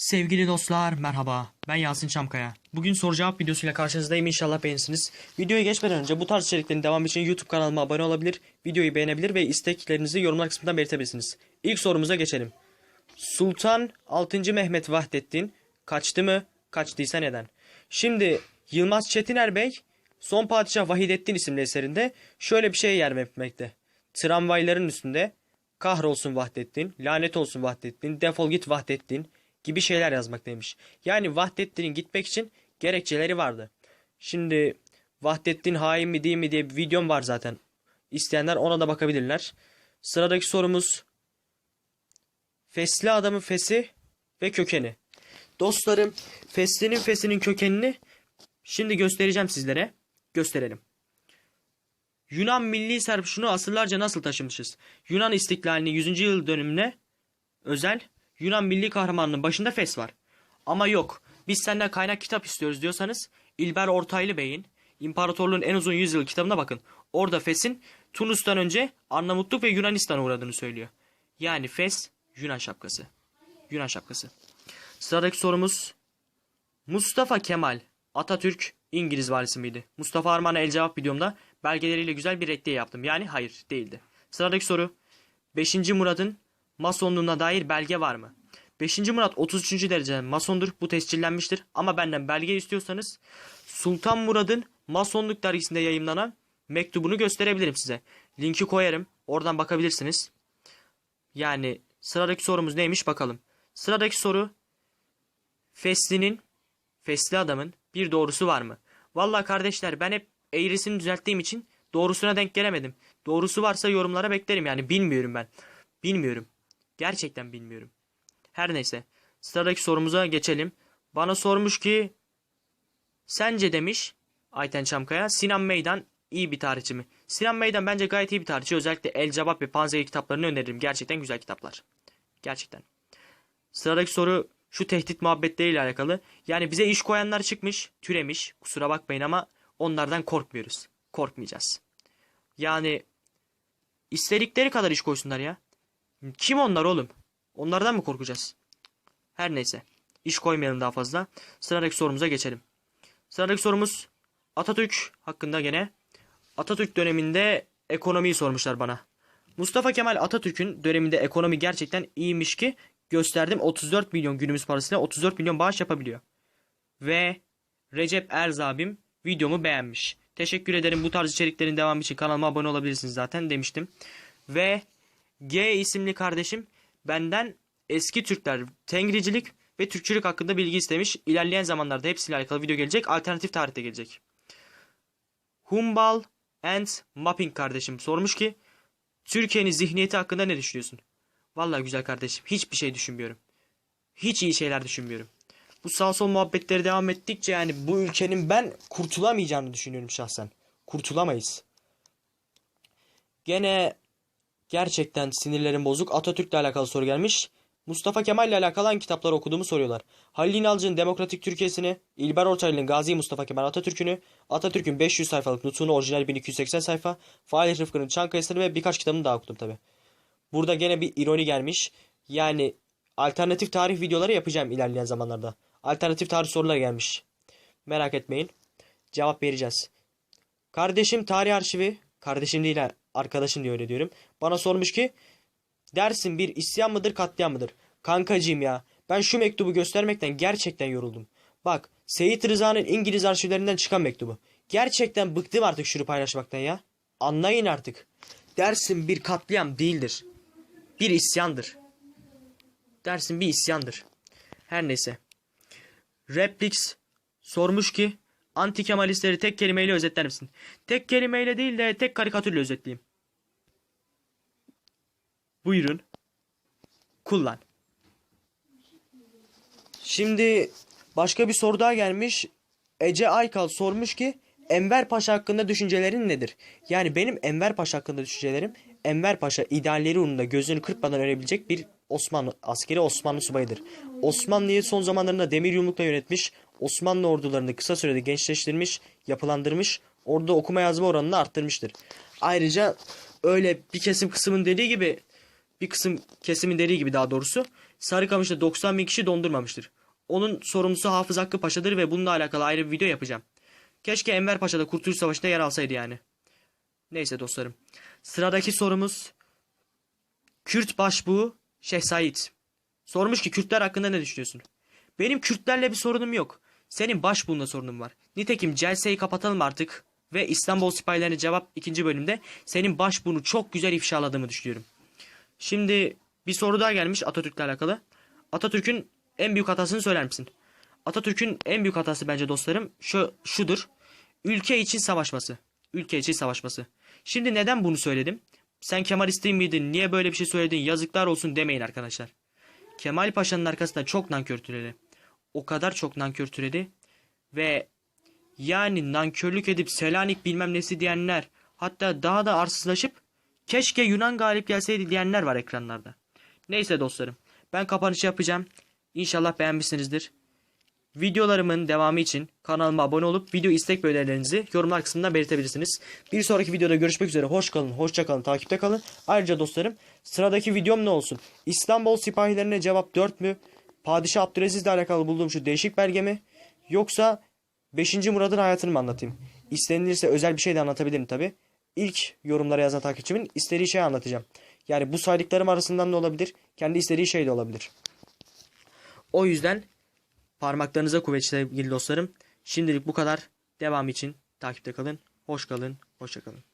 Sevgili dostlar merhaba ben Yasin Çamkaya. Bugün soru cevap videosuyla karşınızdayım inşallah beğenirsiniz. Videoya geçmeden önce bu tarz içeriklerin devamı için YouTube kanalıma abone olabilir, videoyu beğenebilir ve isteklerinizi yorumlar kısmında belirtebilirsiniz. İlk sorumuza geçelim. Sultan 6. Mehmet Vahdettin kaçtı mı? Kaçtıysa neden? Şimdi Yılmaz Çetiner Bey Son Padişah Vahidettin isimli eserinde şöyle bir şey yer vermekte. Tramvayların üstünde kahrolsun Vahdettin, lanet olsun Vahdettin, defol git Vahdettin gibi şeyler yazmaktaymış. Yani Vahdettin'in gitmek için gerekçeleri vardı. Şimdi Vahdettin hain mi değil mi diye bir videom var zaten. İsteyenler ona da bakabilirler. Sıradaki sorumuz Fesli adamın fesi ve kökeni. Dostlarım Fesli'nin fesinin kökenini şimdi göstereceğim sizlere. Gösterelim. Yunan milli serpuşunu asırlarca nasıl taşımışız? Yunan istiklalinin 100. yıl dönümüne özel Yunan milli kahramanının başında Fes var. Ama yok. Biz senden kaynak kitap istiyoruz diyorsanız İlber Ortaylı Bey'in İmparatorluğun en uzun yüzyıl kitabına bakın. Orada Fes'in Tunus'tan önce Arnavutluk ve Yunanistan'a uğradığını söylüyor. Yani Fes Yunan şapkası. Yunan şapkası. Sıradaki sorumuz Mustafa Kemal Atatürk İngiliz valisi miydi? Mustafa Arman'a el cevap videomda belgeleriyle güzel bir reddiye yaptım. Yani hayır değildi. Sıradaki soru 5. Murad'ın masonluğuna dair belge var mı? 5. Murat 33. dereceden masondur. Bu tescillenmiştir. Ama benden belge istiyorsanız Sultan Murad'ın masonluk dergisinde yayımlanan mektubunu gösterebilirim size. Linki koyarım. Oradan bakabilirsiniz. Yani sıradaki sorumuz neymiş bakalım. Sıradaki soru Fesli'nin Fesli adamın bir doğrusu var mı? Vallahi kardeşler ben hep eğrisini düzelttiğim için doğrusuna denk gelemedim. Doğrusu varsa yorumlara beklerim yani bilmiyorum ben. Bilmiyorum. Gerçekten bilmiyorum. Her neyse. Sıradaki sorumuza geçelim. Bana sormuş ki sence demiş Ayten Çamkaya Sinan Meydan iyi bir tarihçi mi? Sinan Meydan bence gayet iyi bir tarihçi. Özellikle El Cevap ve Panzehir kitaplarını öneririm. Gerçekten güzel kitaplar. Gerçekten. Sıradaki soru şu tehdit muhabbetleriyle alakalı. Yani bize iş koyanlar çıkmış, türemiş. Kusura bakmayın ama onlardan korkmuyoruz. Korkmayacağız. Yani istedikleri kadar iş koysunlar ya. Kim onlar oğlum? Onlardan mı korkacağız? Her neyse. İş koymayalım daha fazla. Sıradaki sorumuza geçelim. Sıradaki sorumuz Atatürk hakkında gene. Atatürk döneminde ekonomiyi sormuşlar bana. Mustafa Kemal Atatürk'ün döneminde ekonomi gerçekten iyiymiş ki gösterdim 34 milyon günümüz parasıyla 34 milyon bağış yapabiliyor. Ve Recep Erz abim videomu beğenmiş. Teşekkür ederim bu tarz içeriklerin devamı için kanalıma abone olabilirsiniz zaten demiştim. Ve G isimli kardeşim benden eski Türkler, Tengricilik ve Türkçülük hakkında bilgi istemiş. İlerleyen zamanlarda hepsiyle alakalı video gelecek. Alternatif tarihte gelecek. Humbal and Mapping kardeşim sormuş ki Türkiye'nin zihniyeti hakkında ne düşünüyorsun? Vallahi güzel kardeşim. Hiçbir şey düşünmüyorum. Hiç iyi şeyler düşünmüyorum. Bu sağ sol muhabbetleri devam ettikçe yani bu ülkenin ben kurtulamayacağını düşünüyorum şahsen. Kurtulamayız. Gene gerçekten sinirlerim bozuk. Atatürk'le alakalı soru gelmiş. Mustafa Kemal'le alakalı hangi kitapları okuduğumu soruyorlar. Halil İnalcı'nın Demokratik Türkiye'sini, İlber Ortaylı'nın Gazi Mustafa Kemal Atatürk'ünü, Atatürk'ün 500 sayfalık nutunu orijinal 1280 sayfa, Fahri Rıfkı'nın Çankaya'sını ve birkaç kitabını daha okudum tabi. Burada gene bir ironi gelmiş. Yani alternatif tarih videoları yapacağım ilerleyen zamanlarda. Alternatif tarih soruları gelmiş. Merak etmeyin. Cevap vereceğiz. Kardeşim tarih arşivi, kardeşim değil arkadaşım diye öyle diyorum. Bana sormuş ki dersin bir isyan mıdır katliam mıdır? Kankacığım ya ben şu mektubu göstermekten gerçekten yoruldum. Bak Seyit Rıza'nın İngiliz arşivlerinden çıkan mektubu. Gerçekten bıktım artık şunu paylaşmaktan ya. Anlayın artık. Dersin bir katliam değildir. Bir isyandır. Dersin bir isyandır. Her neyse. Replix sormuş ki anti Kemalistleri tek kelimeyle özetler misin? Tek kelimeyle değil de tek karikatürle özetleyeyim. Buyurun. Kullan. Şimdi başka bir soru daha gelmiş. Ece Aykal sormuş ki Enver Paşa hakkında düşüncelerin nedir? Yani benim Enver Paşa hakkında düşüncelerim Enver Paşa idealleri uğrunda gözünü kırpmadan ölebilecek bir Osmanlı askeri Osmanlı subayıdır. Osmanlı'yı son zamanlarında demir yumrukla yönetmiş, Osmanlı ordularını kısa sürede gençleştirmiş, yapılandırmış, orada okuma yazma oranını arttırmıştır. Ayrıca öyle bir kesim kısmın dediği gibi bir kısım kesimin dediği gibi daha doğrusu Sarıkamış'ta 90 bin kişi dondurmamıştır. Onun sorumlusu Hafız Hakkı Paşa'dır ve bununla alakalı ayrı bir video yapacağım. Keşke Enver Paşa da Kurtuluş Savaşı'nda yer alsaydı yani. Neyse dostlarım. Sıradaki sorumuz Kürt başbuğu Şeyh Said. Sormuş ki Kürtler hakkında ne düşünüyorsun? Benim Kürtlerle bir sorunum yok. Senin başbuğunla sorunun var. Nitekim celseyi kapatalım artık. Ve İstanbul sipahilerine cevap ikinci bölümde senin başbuğunu çok güzel ifşaladığımı düşünüyorum. Şimdi bir soru daha gelmiş Atatürk'le alakalı. Atatürk'ün en büyük hatasını söyler misin? Atatürk'ün en büyük hatası bence dostlarım şu şudur. Ülke için savaşması. Ülke için savaşması. Şimdi neden bunu söyledim? Sen Kemalist değil miydin? Niye böyle bir şey söyledin? Yazıklar olsun demeyin arkadaşlar. Kemal Paşa'nın arkasında çok nankör. O kadar çok nankör türedi. Ve yani nankörlük edip Selanik bilmem nesi diyenler hatta daha da arsızlaşıp keşke Yunan galip gelseydi diyenler var ekranlarda. Neyse dostlarım ben kapanışı yapacağım. İnşallah beğenmişsinizdir. Videolarımın devamı için kanalıma abone olup video istek ve yorumlar kısmında belirtebilirsiniz. Bir sonraki videoda görüşmek üzere. Hoş kalın, hoşça kalın, takipte kalın. Ayrıca dostlarım sıradaki videom ne olsun? İstanbul sipahilerine cevap 4 mü? Padişah Abdülaziz ile alakalı bulduğum şu değişik belge mi? Yoksa 5. Murad'ın hayatını mı anlatayım? İstenilirse özel bir şey de anlatabilirim tabi. İlk yorumlara yazan takipçimin istediği şeyi anlatacağım. Yani bu saydıklarım arasından da olabilir. Kendi istediği şey de olabilir. O yüzden parmaklarınıza kuvvet sevgili dostlarım. Şimdilik bu kadar. Devam için takipte kalın. Hoş kalın. Hoşça kalın.